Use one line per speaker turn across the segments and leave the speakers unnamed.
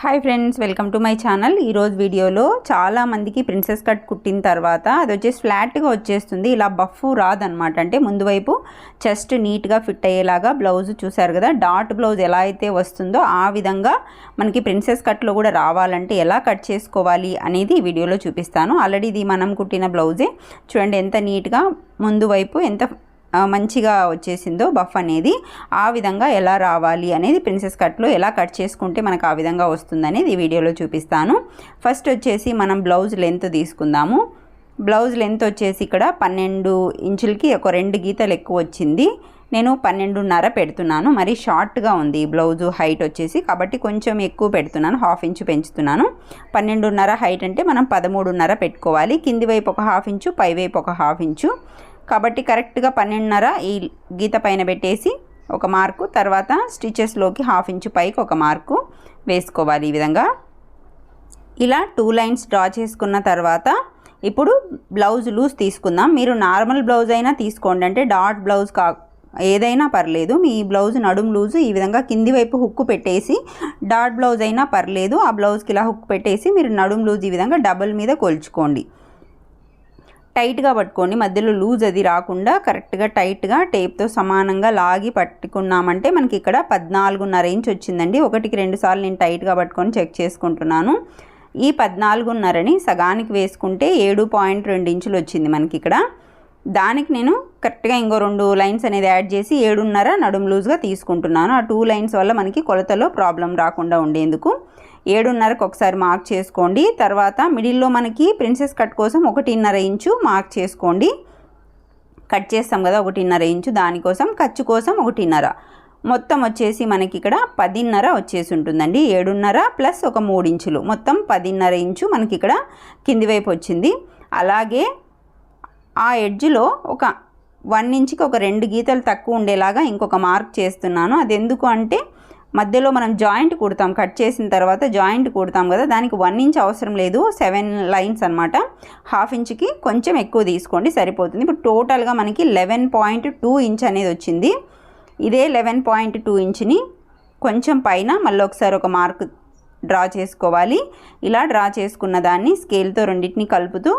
Hi friends welcome to my channel ఈరోజు వీడియోలో చాలా మందికి ప్రిన్సెస్ కట్ కుట్టిన తర్వాత అది వచ్చేసి ఫ్లాట్గా వచ్చేస్తుంది. ఇలా బఫ్ రాదనమాట అంటే ముందు వైపు చెస్ట్ నీట్గా ఫిట్ అయ్యేలాగా బ్లౌజ్ చూసారు కదా? డాట్ బ్లౌజ్ ఎలా అయితే వస్తుందో ఆ విధంగా మనకి ప్రిన్సెస్ కట్లో కూడా రావాలంటే ఎలా కట్ చేసుకోవాలి అనేది ఈ వీడియోలో చూపిస్తాను. ఆల్రెడీ ఇది మనం కుట్టిన బ్లౌజే చూడండి ఎంత నీట్గా ముందు వైపు ఎంత మంచిగా వచ్చేసిందో బఫ్ అనేది ఆ విధంగా ఎలా రావాలి అనేది ప్రిన్సెస్ కట్లో ఎలా కట్ చేసుకుంటే మనకు ఆ విధంగా వస్తుందనేది ఈ వీడియోలో చూపిస్తాను. ఫస్ట్ వచ్చేసి మనం బ్లౌజ్ లెంత్ తీసుకుందాము. బ్లౌజ్ లెంత్ వచ్చేసి ఇక్కడ పన్నెండు ఇంచులకి ఒక రెండు గీతలు ఎక్కువ వచ్చింది. నేను పన్నెండున్నర పెడుతున్నాను. మరి షార్ట్గా ఉంది ఈ బ్లౌజు హైట్ వచ్చేసి. కాబట్టి కొంచెం ఎక్కువ పెడుతున్నాను. హాఫ్ ఇంచు పెంచుతున్నాను. పన్నెండున్నర హైట్ అంటే మనం పదమూడున్నర పెట్టుకోవాలి. కింది వైపు ఒక హాఫ్ ఇంచు పై వైపు ఒక హాఫ్ ఇంచు. కాబట్టి కరెక్ట్గా పన్నెండున్నర ఈ గీత పైన పెట్టేసి ఒక మార్కు తర్వాత స్టిచెస్లోకి హాఫ్ ఇంచు పైకి ఒక మార్కు వేసుకోవాలి ఈ విధంగా. ఇలా టూ లైన్స్ డ్రా చేసుకున్న తర్వాత ఇప్పుడు బ్లౌజ్ లూజ్ తీసుకుందాం. మీరు నార్మల్ బ్లౌజ్ అయినా తీసుకోండి. అంటే డాట్ బ్లౌజ్ కా ఏదైనా పర్లేదు. మీ బ్లౌజ్ నడుము లూజ్ ఈ విధంగా కింది వైపు హుక్కు పెట్టేసి డాట్ బ్లౌజ్ అయినా పర్లేదు. ఆ బ్లౌజ్కి ఇలా హుక్ పెట్టేసి మీరు నడుము లూజ్ ఈ విధంగా డబుల్ మీద కొలుచుకోండి. టైట్గా పట్టుకోండి. మధ్యలో లూజ్ అది రాకుండా కరెక్ట్గా టైట్గా టేప్తో సమానంగా లాగి పట్టుకున్నామంటే మనకి ఇక్కడ పద్నాలుగున్నర ఇంచ్ వచ్చిందండి. ఒకటికి రెండు సార్లు నేను టైట్గా పట్టుకొని చెక్ చేసుకుంటున్నాను. ఈ పద్నాలుగున్నరని సగానికి వేసుకుంటే ఏడు పాయింట్ రెండు ఇంచులు వచ్చింది మనకి ఇక్కడ. దానికి నేను కరెక్ట్గా ఇంకో రెండు లైన్స్ అనేది యాడ్ చేసి ఏడున్నర నడుము లూజ్గా తీసుకుంటున్నాను. ఆ టూ లైన్స్ వల్ల మనకి కొలతలో ప్రాబ్లం రాకుండా ఉండేందుకు. ఏడున్నరకు ఒకసారి మార్క్ చేసుకోండి. తర్వాత మిడిల్లో మనకి ప్రిన్సెస్ కట్ కోసం ఒకటిన్నర ఇంచు మార్క్ చేసుకోండి. కట్ చేస్తాం కదా ఒకటిన్నర ఇంచు. దానికోసం ఖర్చు కోసం ఒకటిన్నర. మొత్తం వచ్చేసి మనకి ఇక్కడ పదిన్నర వచ్చేసి ఉంటుందండి. ఏడున్నర ప్లస్ ఒక మూడు ఇంచులు. మొత్తం పదిన్నర ఇంచు మనకి ఇక్కడ కింది వైపు వచ్చింది. అలాగే ఆ ఎడ్జ్లో ఒక వన్ ఇంచ్కి ఒక రెండు గీతలు తక్కువ ఉండేలాగా ఇంకొక మార్క్ చేస్తున్నాను. అది ఎందుకు అంటే మధ్యలో మనం జాయింట్ కుడతాం కట్ చేసిన తర్వాత జాయింట్ కుడతాం కదా దానికి వన్ ఇంచ్ అవసరం లేదు సెవెన్ లైన్స్ అనమాట హాఫ్ ఇంచ్కి కొంచెం ఎక్కువ తీసుకోండి సరిపోతుంది. ఇప్పుడు టోటల్గా మనకి లెవెన్ పాయింట్ టూ ఇంచ్ అనేది వచ్చింది. ఇదే లెవెన్ పాయింట్ టూ ఇంచ్ని కొంచెం పైన మళ్ళీ ఒకసారి ఒక మార్క్ డ్రా చేసుకోవాలి. ఇలా డ్రా చేసుకున్న దాన్ని స్కేల్తో రెండింటిని కలుపుతూ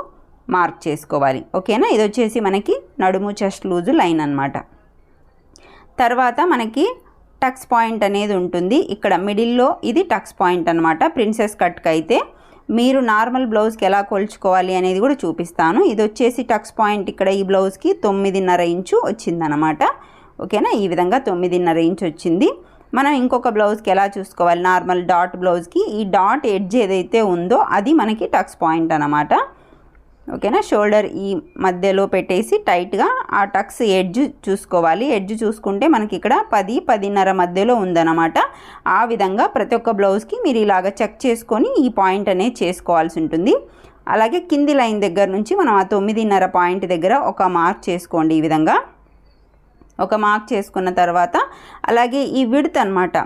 మార్క్ చేసుకోవాలి. ఓకేనా ఇది వచ్చేసి మనకి నడుము చెస్ట్ లూజు లైన్ అనమాట తర్వాత మనకి టక్స్ పాయింట్ అనేది ఉంటుంది. ఇక్కడ మిడిల్లో ఇది టక్స్ పాయింట్ అనమాట ప్రిన్సెస్ కట్కి అయితే మీరు నార్మల్ బ్లౌజ్కి ఎలా కొలుచుకోవాలి అనేది కూడా చూపిస్తాను. ఇది వచ్చేసి టక్స్ పాయింట్ ఇక్కడ ఈ బ్లౌజ్కి తొమ్మిదిన్నర ఇంచు వచ్చిందనమాట ఓకేనా? ఈ విధంగా తొమ్మిదిన్నర ఇంచు వచ్చింది. మనం ఇంకొక బ్లౌజ్కి ఎలా చూసుకోవాలి? నార్మల్ డాట్ బ్లౌజ్కి. ఈ డాట్ ఎడ్జ్ ఏదైతే ఉందో అది మనకి టక్స్ పాయింట్ అనమాట ఓకేనా? షోల్డర్ ఈ మధ్యలో పెట్టేసి టైట్గా ఆ టక్స్ ఎడ్జ్ చూసుకోవాలి. ఎడ్జ్ చూసుకుంటే మనకి ఇక్కడ పది పదిన్నర మధ్యలో ఉందన్నమాట. ఆ విధంగా ప్రతి ఒక్క బ్లౌజ్కి మీరు ఇలాగ చెక్ చేసుకొని ఈ పాయింట్ అనేది చేసుకోవాల్సి ఉంటుంది. అలాగే కింది లైన్ దగ్గర నుంచి మనం ఆ తొమ్మిదిన్నర పాయింట్ దగ్గర ఒక మార్క్ చేసుకోండి ఈ విధంగా. ఒక మార్క్ చేసుకున్న తర్వాత అలాగే ఈ విడత్ అనమాట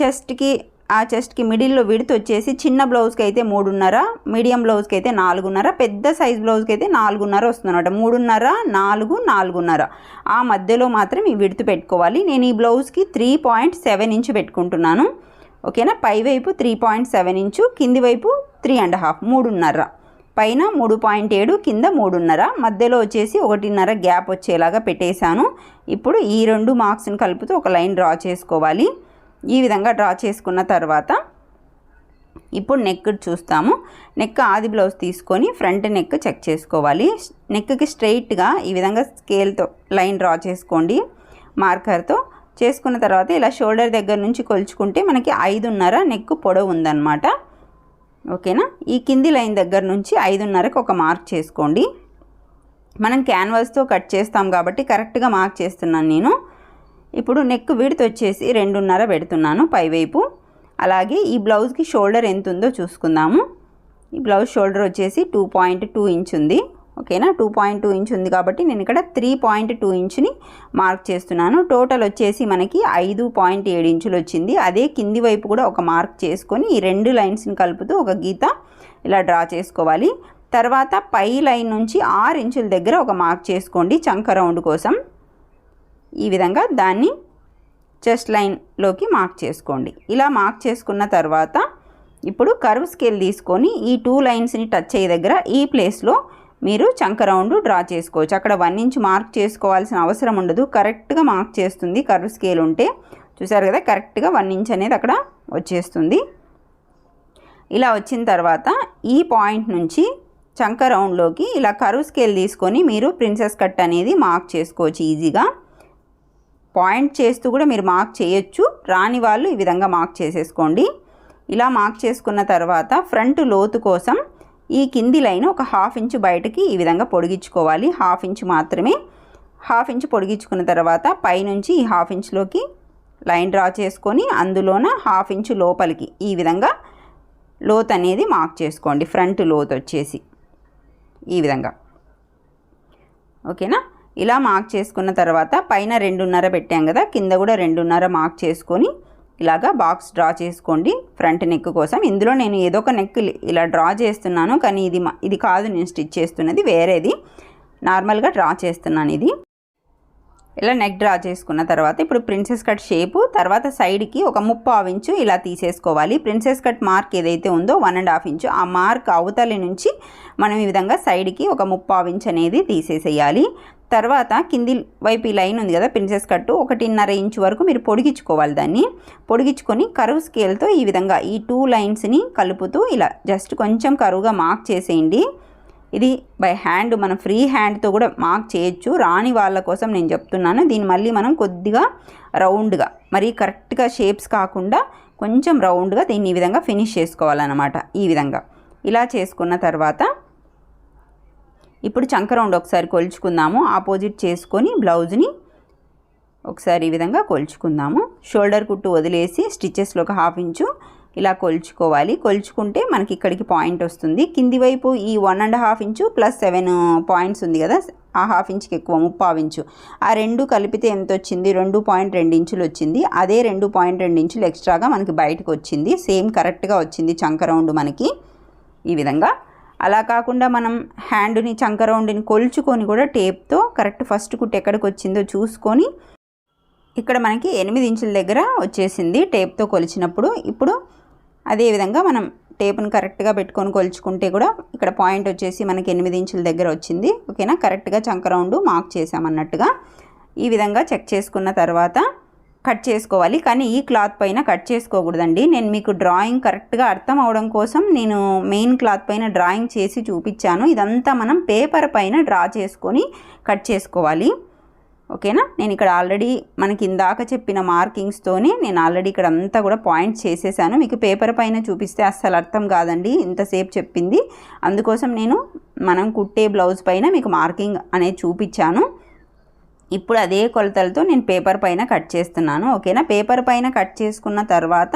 చెస్ట్కి ఆ చెస్ట్కి మిడిల్లో విడత్ వచ్చేసి చిన్న బ్లౌజ్కి అయితే మూడున్నర మీడియం బ్లౌజ్కి అయితే నాలుగున్నర పెద్ద సైజ్ బ్లౌజ్కి అయితే నాలుగున్నర వస్తుందన్నమాట. మూడున్నర నాలుగు నాలుగున్నర. ఆ మధ్యలో మాత్రం ఈ విడత్ పెట్టుకోవాలి. నేను ఈ బ్లౌజ్కి త్రీ పాయింట్ సెవెన్ ఇంచు పెట్టుకుంటున్నాను. ఓకేనా? పై వైపు త్రీ పాయింట్ సెవెన్ ఇంచు కింది వైపు త్రీ అండ్ హాఫ్ మూడున్నర. పైన మూడు పాయింట్ ఏడు కింద మూడున్నర. మధ్యలో వచ్చేసి ఒకటిన్నర గ్యాప్ వచ్చేలాగా పెట్టేశాను. ఇప్పుడు ఈ రెండు మార్క్స్ని కలుపుతూ ఒక లైన్ డ్రా చేసుకోవాలి. ఈ విధంగా డ్రా చేసుకున్న తర్వాత ఇప్పుడు నెక్ చూస్తాము. నెక్ ఆది బ్లౌజ్ తీసుకొని ఫ్రంట్ నెక్ చెక్ చేసుకోవాలి. నెక్కి స్ట్రైట్గా ఈ విధంగా స్కేల్తో లైన్ డ్రా చేసుకోండి. మార్కర్తో చేసుకున్న తర్వాత ఇలా షోల్డర్ దగ్గర నుంచి కొలుచుకుంటే మనకి ఐదున్నర నెక్ పొడవు ఉందన్నమాట. ఓకేనా ఈ కింది లైన్ దగ్గర నుంచి ఐదున్నరకు ఒక మార్క్ చేసుకోండి. మనం క్యాన్వాస్తో కట్ చేస్తాం కాబట్టి కరెక్ట్గా మార్క్ చేస్తున్నాను నేను. ఇప్పుడు నెక్ విడత్ వచ్చేసి రెండున్నర పెడుతున్నాను పైవైపు. అలాగే ఈ బ్లౌజ్కి షోల్డర్ ఎంత ఉందో చూసుకుందాము. ఈ బ్లౌజ్ షోల్డర్ వచ్చేసి టూ పాయింట్ టూ ఇంచ్ ఉంది. ఓకేనా? టూ పాయింట్ టూ ఇంచ్ ఉంది కాబట్టి నేను ఇక్కడ త్రీ పాయింట్ టూ ఇంచ్ని మార్క్ చేస్తున్నాను. టోటల్ వచ్చేసి మనకి ఐదు పాయింట్ ఏడు ఇంచులు వచ్చింది. అదే కింది వైపు కూడా ఒక మార్క్ చేసుకొని ఈ రెండు లైన్స్ని కలుపుతూ ఒక గీత ఇలా డ్రా చేసుకోవాలి. తర్వాత పై లైన్ నుంచి ఆరు ఇంచుల దగ్గర ఒక మార్క్ చేసుకోండి చంక రౌండ్ కోసం. ఈ విధంగా దాన్ని చెస్ట్ లైన్లోకి మార్క్ చేసుకోండి. ఇలా మార్క్ చేసుకున్న తర్వాత ఇప్పుడు కర్వ్ స్కేల్ తీసుకొని ఈ టూ లైన్స్ని టచ్ అయ్యే దగ్గర ఈ ప్లేస్లో మీరు చంక రౌండ్ డ్రా చేసుకోవచ్చు. అక్కడ వన్ ఇంచ్ మార్క్ చేసుకోవాల్సిన అవసరం ఉండదు. కరెక్ట్గా మార్క్ చేస్తుంది కర్వ్ స్కేల్ ఉంటే. చూసారు కదా? కరెక్ట్గా వన్ ఇంచ్ అనేది అక్కడ వచ్చేస్తుంది. ఇలా వచ్చిన తర్వాత ఈ పాయింట్ నుంచి చంక రౌండ్లోకి ఇలా కరువు స్కేల్ తీసుకొని మీరు ప్రిన్సెస్ కట్ అనేది మార్క్ చేసుకోవచ్చు ఈజీగా. పాయింట్ చేస్తూ కూడా మీరు మార్క్ చేయొచ్చు. రాని వాళ్ళు ఈ విధంగా మార్క్ చేసేసుకోండి. ఇలా మార్క్ చేసుకున్న తర్వాత ఫ్రంట్ లోతు కోసం ఈ కింది లైన్ ఒక హాఫ్ ఇంచ్ బయటకి ఈ విధంగా పొడిగించుకోవాలి. హాఫ్ ఇంచ్ మాత్రమే. హాఫ్ ఇంచ్ పొడిగించుకున్న తర్వాత పైనుంచి ఈ హాఫ్ ఇంచ్లోకి లైన్ డ్రా చేసుకొని అందులోన హాఫ్ ఇంచ్ లోపలికి ఈ విధంగా లోత్ అనేది మార్క్ చేసుకోండి. ఫ్రంట్ లోత్ వచ్చేసి ఈ విధంగా. ఓకేనా? ఇలా మార్క్ చేసుకున్న తర్వాత పైన రెండున్నర పెట్టాం కదా కింద కూడా రెండున్నర మార్క్ చేసుకొని ఇలాగా బాక్స్ డ్రా చేసుకోండి ఫ్రంట్ నెక్ కోసం. ఇందులో నేను ఏదో ఒక నెక్ ఇలా డ్రా చేస్తున్నాను కానీ ఇది ఇది కాదు నేను స్టిచ్ చేస్తున్నది వేరేది. నార్మల్గా డ్రా చేస్తున్నాను ఇది. ఇలా నెక్ డ్రా చేసుకున్న తర్వాత ఇప్పుడు ప్రిన్సెస్ కట్ షేపు తర్వాత సైడ్కి ఒక ముప్పావు ఇంచు ఇలా తీసేసుకోవాలి. ప్రిన్సెస్ కట్ మార్క్ ఏదైతే ఉందో వన్ అండ్ హాఫ్ ఇంచు ఆ మార్క్ అవతలి నుంచి మనం ఈ విధంగా సైడ్కి ఒక ముప్పావు ఇంచు అనేది తీసేసేయాలి. తర్వాత కింది వైపు ఈ లైన్ ఉంది కదా ప్రిన్సెస్ కట్టు ఒకటిన్నర ఇంచు వరకు మీరు పొడిగించుకోవాలి దాన్ని. పొడిగించుకొని కరువు స్కేల్తో ఈ విధంగా ఈ టూ లైన్స్ని కలుపుతూ ఇలా జస్ట్ కొంచెం కరువుగా మార్క్ చేసేయండి. ఇది బై హ్యాండ్ మనం ఫ్రీ హ్యాండ్తో కూడా మార్క్ చేయొచ్చు. రాని వాళ్ళ కోసం నేను చెప్తున్నాను. దీన్ని మళ్ళీ మనం కొద్దిగా రౌండ్గా మరీ కరెక్ట్గా షేప్స్ కాకుండా కొంచెం రౌండ్గా దీన్ని ఈ విధంగా ఫినిష్ చేసుకోవాలన్నమాట. ఈ విధంగా. ఇలా చేసుకున్న తర్వాత ఇప్పుడు చంక రౌండ్ ఒకసారి కొలుచుకుందాము. ఆపోజిట్ చేసుకొని బ్లౌజ్ని ఒకసారి ఈ విధంగా కొలుచుకుందాము. షోల్డర్ కుట్టు వదిలేసి స్టిచ్చెస్లో ఒక హాఫ్ ఇంచు ఇలా కొలుచుకోవాలి. కొలుచుకుంటే మనకి ఇక్కడికి పాయింట్ వస్తుంది. కింది వైపు ఈ one and half inch plus seven points ఉంది కదా. ఆ హాఫ్ ఇంచ్కి ఎక్కువ ముప్పావు ఇంచు. ఆ రెండు కలిపితే ఎంత వచ్చింది? రెండు పాయింట్ రెండు ఇంచులు వచ్చింది. అదే రెండు పాయింట్ రెండు ఇంచులు ఎక్స్ట్రాగా మనకి బయటకు వచ్చింది. సేమ్ కరెక్ట్గా వచ్చింది చంక రౌండ్ మనకి ఈ విధంగా. అలా కాకుండా మనం హ్యాండ్ని చంక రౌండ్ని కొలుచుకొని కూడా టేప్తో కరెక్ట్ ఫస్ట్ కుట్టు ఎక్కడికి వచ్చిందో చూసుకొని ఇక్కడ మనకి ఎనిమిది ఇంచుల దగ్గర వచ్చేసింది టేప్తో కొలిచినప్పుడు. ఇప్పుడు అదేవిధంగా మనం టేపును కరెక్ట్గా పెట్టుకొని కొలుచుకుంటే కూడా ఇక్కడ పాయింట్ వచ్చేసి మనకి ఎనిమిది ఇంచుల దగ్గర వచ్చింది. ఓకేనా? కరెక్ట్గా చంక రౌండ్ మార్క్ చేసామన్నట్టుగా ఈ విధంగా చెక్ చేసుకున్న తర్వాత కట్ చేసుకోవాలి. కానీ ఈ క్లాత్ పైన కట్ చేసుకోకూడదండి. నేను మీకు డ్రాయింగ్ కరెక్ట్గా అర్థం అవడం కోసం నేను మెయిన్ క్లాత్ పైన డ్రాయింగ్ చేసి చూపించాను. ఇదంతా మనం పేపర్ పైన డ్రా చేసుకొని కట్ చేసుకోవాలి. ఓకేనా? నేను ఇక్కడ ఆల్రెడీ మనకి ఇందాక చెప్పిన మార్కింగ్స్తోనే నేను ఆల్రెడీ ఇక్కడ అంతా కూడా పాయింట్ చేసేసాను. మీకు పేపర్ పైన చూపిస్తే అస్సలు అర్థం కాదండి. ఇంతసేపు చెప్పింది. అందుకోసం నేను మనం కుట్టే బ్లౌజ్ పైన మీకు మార్కింగ్ అనేది చూపించాను. ఇప్పుడు అదే కొలతలతో నేను పేపర్ పైన కట్ చేస్తున్నాను ఓకేనా? పేపర్ పైన కట్ చేసుకున్న తర్వాత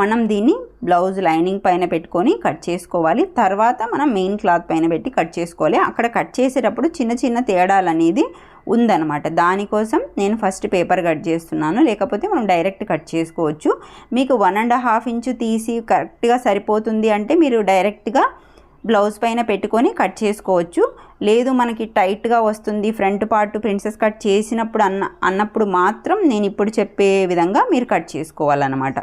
మనం దీన్ని బ్లౌజ్ లైనింగ్ పైన పెట్టుకొని కట్ చేసుకోవాలి. తర్వాత మనం మెయిన్ క్లాత్ పైన పెట్టి కట్ చేసుకోవాలి. అక్కడ కట్ చేసేటప్పుడు చిన్న చిన్న తేడాలు అనేది ఉందన్నమాట. దానికోసం నేను ఫస్ట్ పేపర్ కట్ చేస్తున్నాను. లేకపోతే మనం డైరెక్ట్ కట్ చేసుకోవచ్చు. మీకు వన్ అండ్ హాఫ్ ఇంచు తీసి కరెక్ట్గా సరిపోతుంది అంటే మీరు డైరెక్ట్గా బ్లౌజ్ పైన పెట్టుకొని కట్ చేసుకోవచ్చు. లేదు మనకి టైట్గా వస్తుంది ఫ్రంట్ పార్ట్ ప్రిన్సెస్ కట్ చేసినప్పుడు అన్న అన్నప్పుడు మాత్రం నేను ఇప్పుడు చెప్పే విధంగా మీరు కట్ చేసుకోవాలన్నమాట.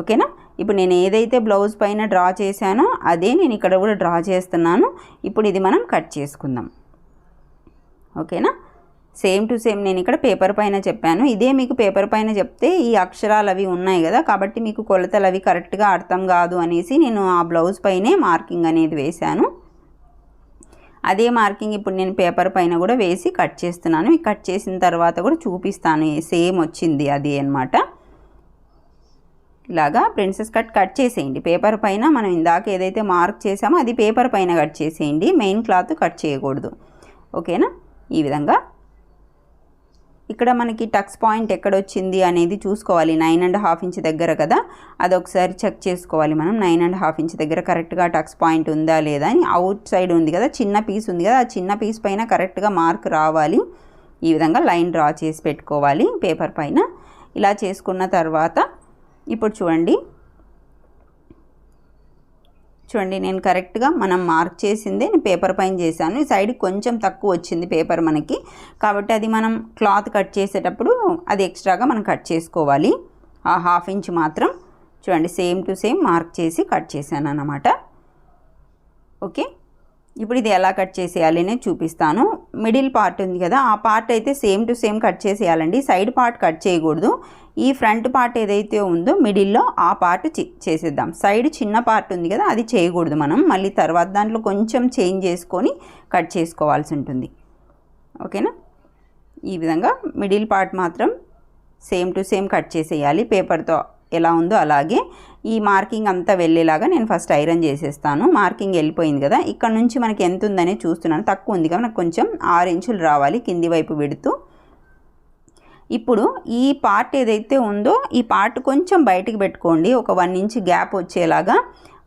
ఓకేనా? ఇప్పుడు నేను ఏదైతే బ్లౌజ్ పైన డ్రా చేశానో అదే నేను ఇక్కడ కూడా డ్రా చేస్తున్నాను. ఇప్పుడు ఇది మనం కట్ చేసుకుందాం. ఓకేనా? సేమ్ టు సేమ్ నేను ఇక్కడ పేపర్ పైన చెప్పాను. ఇదే మీకు పేపర్ పైన చెప్తే ఈ అక్షరాలు అవి ఉన్నాయి కదా కాబట్టి మీకు కొలతలు అవి కరెక్ట్గా అర్థం కాదు అనేసి నేను ఆ బ్లౌజ్ పైనే మార్కింగ్ అనేది వేశాను. అదే మార్కింగ్ ఇప్పుడు నేను పేపర్ పైన కూడా వేసి కట్ చేస్తున్నాను. కట్ చేసిన తర్వాత కూడా చూపిస్తాను. సేమ్ వచ్చింది అది అనమాట ఇలాగా ప్రిన్సెస్ కట్ కట్ చేసేయండి. పేపర్ పైన మనం ఇందాక ఏదైతే మార్క్ చేసామో అది పేపర్ పైన కట్ చేసేయండి. మెయిన్ క్లాత్ కట్ చేయకూడదు. ఓకేనా? ఈ విధంగా ఇక్కడ మనకి టక్స్ పాయింట్ ఎక్కడ వచ్చింది అనేది చూసుకోవాలి. నైన్ అండ్ హాఫ్ ఇంచ్ దగ్గర కదా? అది ఒకసారి చెక్ చేసుకోవాలి మనం. నైన్ అండ్ హాఫ్ ఇంచ్ దగ్గర కరెక్ట్గా టక్స్ పాయింట్ ఉందా లేదా అని. అవుట్ సైడ్ ఉంది కదా? చిన్న పీస్ ఉంది కదా? ఆ చిన్న పీస్ పైన కరెక్ట్గా మార్క్ రావాలి. ఈ విధంగా లైన్ డ్రా చేసి పెట్టుకోవాలి. పేపర్ పైన. ఇలా చేసుకున్న తర్వాత ఇప్పుడు చూడండి. చూడండి నేను కరెక్ట్గా మనం మార్క్ చేసిందే నేను పేపర్ పైన చేశాను. ఈ సైడ్ కొంచెం తక్కువ వచ్చింది పేపర్ మనకి. కాబట్టి అది మనం క్లాత్ కట్ చేసేటప్పుడు అది ఎక్స్ట్రాగా మనం కట్ చేసుకోవాలి. ఆ హాఫ్ ఇంచ్ మాత్రం చూడండి సేమ్ టు సేమ్ మార్క్ చేసి కట్ చేశాను అన్నమాట. ఓకే? ఇప్పుడు ఇది ఎలా కట్ చేసేయాలి నేను చూపిస్తాను. మిడిల్ పార్ట్ ఉంది కదా ఆ పార్ట్ అయితే సేమ్ టు సేమ్ కట్ చేసేయాలండి. సైడ్ పార్ట్ కట్ చేయకూడదు. ఈ ఫ్రంట్ పార్ట్ ఏదైతే ఉందో మిడిల్లో ఆ పార్ట్ చేసేద్దాం. సైడ్ చిన్న పార్ట్ ఉంది కదా అది చేయకూడదు మనం. మళ్ళీ తర్వాత దాంట్లో కొంచెం చేంజ్ చేసుకొని కట్ చేసుకోవాల్సి ఉంటుంది. ఓకేనా? ఈ విధంగా మిడిల్ పార్ట్ మాత్రం సేమ్ టు సేమ్ కట్ చేసేయాలి. పేపర్తో ఎలా ఉందో అలాగే. ఈ మార్కింగ్ అంతా వెళ్ళేలాగా నేను ఫస్ట్ ఐరన్ చేసేస్తాను. మార్కింగ్ వెళ్ళిపోయింది కదా ఇక్కడ నుంచి మనకి ఎంత ఉందనే చూస్తున్నాను. తక్కువ ఉంది కదా నాకు కొంచెం ఆరు ఇంచులు రావాలి కింది వైపు పెడుతూ ఇప్పుడు ఈ పార్ట్ ఏదైతే ఉందో ఈ పార్ట్ కొంచెం బయటికి పెట్టుకోండి. ఒక వన్ ఇంచ్ గ్యాప్ వచ్చేలాగా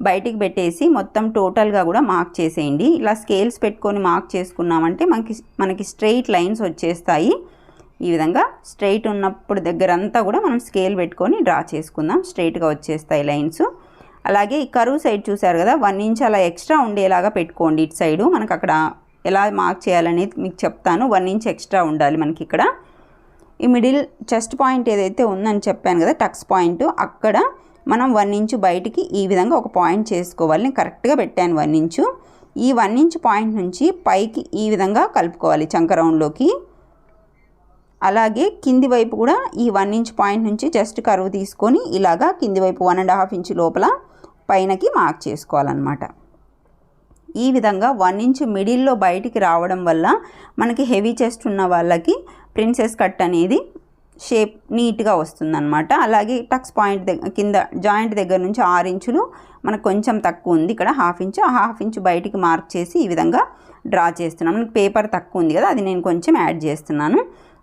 బయటికి పెట్టేసి మొత్తం టోటల్గా కూడా మార్క్ చేసేయండి. ఇలా స్కేల్స్ పెట్టుకొని మార్క్ చేసుకున్నామంటే మనకి మనకి స్ట్రెయిట్ లైన్స్ వచ్చేస్తాయి. ఈ విధంగా స్ట్రెయిట్ ఉన్నప్పుడు దగ్గర అంతా కూడా మనం స్కేల్ పెట్టుకొని డ్రా చేసుకుందాం. స్ట్రైట్గా వచ్చేస్తాయి లైన్స్ అలాగే ఈ కరువు సైడ్ చూసారు కదా వన్ ఇంచ్ అలా ఎక్స్ట్రా ఉండేలాగా పెట్టుకోండి ఇటు సైడు మనకు అక్కడ ఎలా మార్క్ చేయాలనేది మీకు చెప్తాను. వన్ ఇంచ్ ఎక్స్ట్రా ఉండాలి మనకి ఇక్కడ. ఈ మిడిల్ చెస్ట్ పాయింట్ ఏదైతే ఉందని చెప్పాను కదా టక్స్ పాయింట్ అక్కడ మనం వన్ ఇంచు బయటికి ఈ విధంగా ఒక పాయింట్ చేసుకోవాలి నేను కరెక్ట్గా పెట్టాను వన్ ఇంచు. ఈ వన్ ఇంచ్ పాయింట్ నుంచి పైకి ఈ విధంగా కలుపుకోవాలి చంకరౌండ్లోకి అలాగే కింది వైపు కూడా ఈ వన్ ఇంచ్ పాయింట్ నుంచి జస్ట్ కరువు తీసుకొని ఇలాగా కింది వైపు వన్ అండ్ హాఫ్ ఇంచ్ లోపల పైనకి మార్క్ చేసుకోవాలన్నమాట. ఈ విధంగా వన్ ఇంచ్ మిడిల్లో బయటికి రావడం వల్ల మనకి హెవీ చెస్ట్ ఉన్న వాళ్ళకి ప్రిన్సెస్ కట్ అనేది షేప్ నీట్గా వస్తుందన్నమాట. అలాగే టక్స్ పాయింట్ దగ్గర కింద జాయింట్ దగ్గర నుంచి ఆరు ఇంచులు మనకు కొంచెం తక్కువ ఉంది. ఇక్కడ హాఫ్ ఇంచు ఆ హాఫ్ ఇంచు బయటికి మార్క్ చేసి ఈ విధంగా డ్రా చేస్తున్నాను మనకి పేపర్ తక్కువ ఉంది కదా అది నేను కొంచెం యాడ్ చేస్తున్నాను.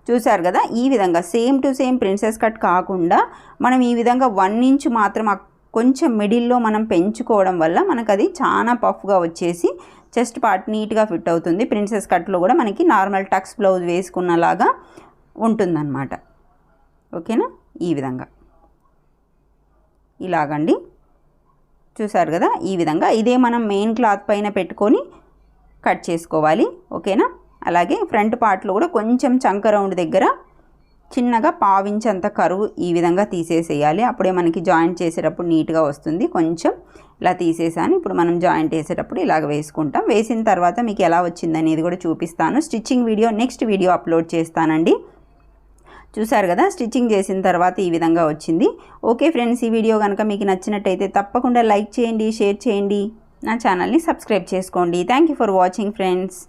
చూసారు కదా ఈ విధంగా same to same princess cut కాకుండా మనం ఈ విధంగా వన్ ఇంచ్ మాత్రం కొంచెం మిడిల్లో మనం పెంచుకోవడం వల్ల మనకు అది చాలా పఫ్గా వచ్చేసి చెస్ట్ పార్ట్ నీట్గా ఫిట్ అవుతుంది. ప్రిన్సెస్ కట్లో కూడా మనకి నార్మల్ టక్స్ బ్లౌజ్ వేసుకున్నలాగా ఉంటుందన్నమాట. ఓకేనా? ఈ విధంగా. ఇలాగండి. చూసారు కదా? ఈ విధంగా ఇదే మనం మెయిన్ క్లాత్ పైన పెట్టుకొని కట్ చేసుకోవాలి. ఓకేనా? అలాగే ఫ్రంట్ పార్ట్లో కూడా కొంచెం చంక రౌండ్ దగ్గర చిన్నగా పావించేంత కరువు ఈ విధంగా తీసేసేయాలి. అప్పుడే మనకి జాయింట్ చేసేటప్పుడు నీట్గా వస్తుంది. కొంచెం ఇలా తీసేసాను. ఇప్పుడు మనం జాయింట్ వేసేటప్పుడు ఇలాగ వేసుకుంటాం. వేసిన తర్వాత మీకు ఎలా వచ్చిందనేది కూడా చూపిస్తాను. Stitching video next video upload చేస్తానండి. చూసారు కదా? స్టిచ్చింగ్ చేసిన తర్వాత ఈ విధంగా వచ్చింది. ఓకే ఫ్రెండ్స్ ఈ వీడియో కనుక మీకు నచ్చినట్టయితే తప్పకుండా లైక్ చేయండి షేర్ చేయండి. నా ఛానల్ని సబ్స్క్రైబ్ చేసుకోండి. Thank you for watching friends.